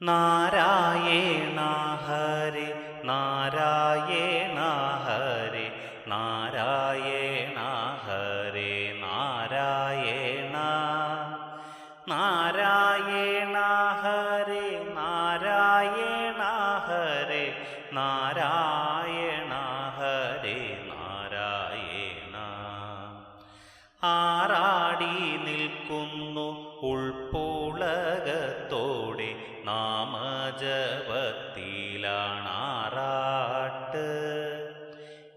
നാരായണ ഹരി നാരായണ ഹരി നാരായണ ഹരി നാരായണ നാരായണ ഹരി നാരായണ ഹരി നാരായണ ഹരി നാരായണ. ആറാടി നിൽക്കുന്നു ഉൾപ്പുളകത്തോടെ നാമജപത്തിലാണാറാട്ട്.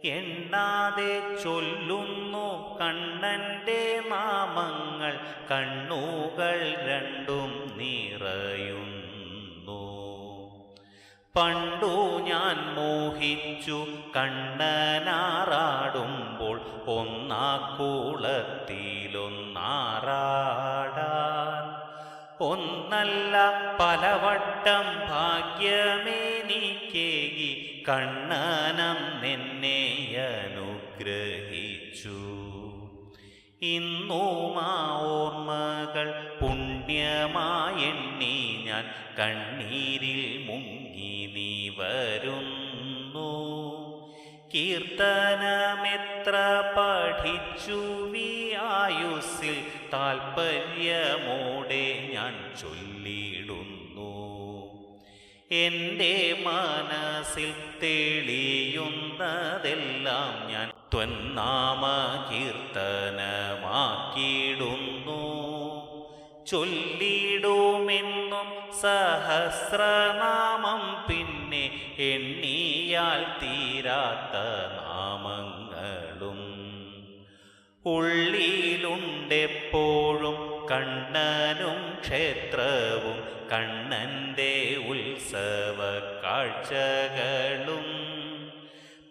എണ്ണാതെ ചൊല്ലുന്നു കണ്ണന്റെ നാമങ്ങൾ കണ്ണുകൾ രണ്ടും നിറയുന്നു. പണ്ടു ഞാൻ മോഹിച്ചു കണ്ണനാറാടുമ്പോൾ ഒന്നാക്കുളത്തിലൊന്നാറാടാൻ ഒന്നല്ല പലവട്ടം ഭാഗ്യമെനിക്കേകി കണ്ണനം നിന്നെ അനുഗ്രഹിച്ചു. ഇന്നും ആ ഓർമ്മകൾ പുണ്യമായെണ്ണി ഞാൻ കണ്ണീരിൽ മുങ്ങി നീ വരുന്നു. കീർത്തനമെത്ര പഠിച്ചു വി ആയുസിൽ താൽപ്പര്യമോടെ ഞാൻ ചൊല്ലിടുന്നു. എന്റെ മനസ്സിൽ തെളിയുന്നതെല്ലാം ഞാൻ ത്വന്നാമ കീർത്തനമാക്കിയിടുന്നു ചൊല്ലിടുമെന്നും സഹസ്രനാമം പിന്നെ എണ്ണിയാൽ തീരാത്ത നാമങ്ങളും ഉള്ളിലുണ്ടെപ്പോഴും കണ്ണനും ക്ഷേത്രവും കണ്ണന്റെ ഉത്സവ കാഴ്ചകളും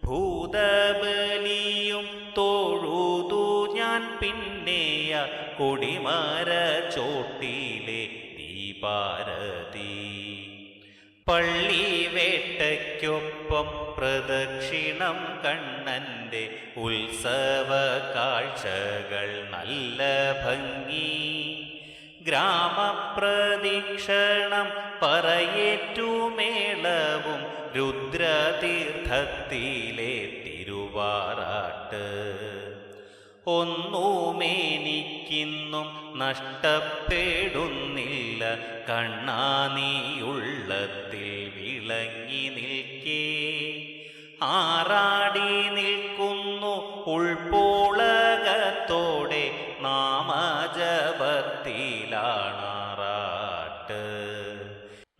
ഭൂതബലിയും തോഴുതു ഞാൻ പിന്നെയ കൊടിമര ചോട്ടിലെ ദീപാരതി. പള്ളി വേട്ടയ്ക്കൊപ്പം പ്രദക്ഷിണം കണ്ണന്റെ ഉത്സവ കാഴ്ചകൾ നല്ല ഭംഗി. പറയേറ്റു പറയേറ്റുമേളവും രുദ്രതീർത്ഥത്തിലെ തിരുവാറാട്ട്. ഒന്നുമേനിക്കിന്നും നഷ്ടപ്പെടുന്നില്ല കണ്ണാനിയുള്ളത്തിൽ വിളങ്ങി നിൽക്കേ. ആറാടി നിൽക്കുന്നു ഉൾപ്പോളകത്തോടെ നാമജപത്തിലാണാറാട്ട്.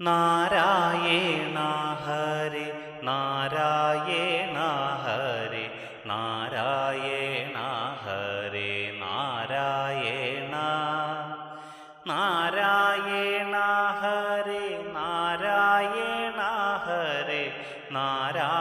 നാരായണ ഹരി നാരായണ നാരായ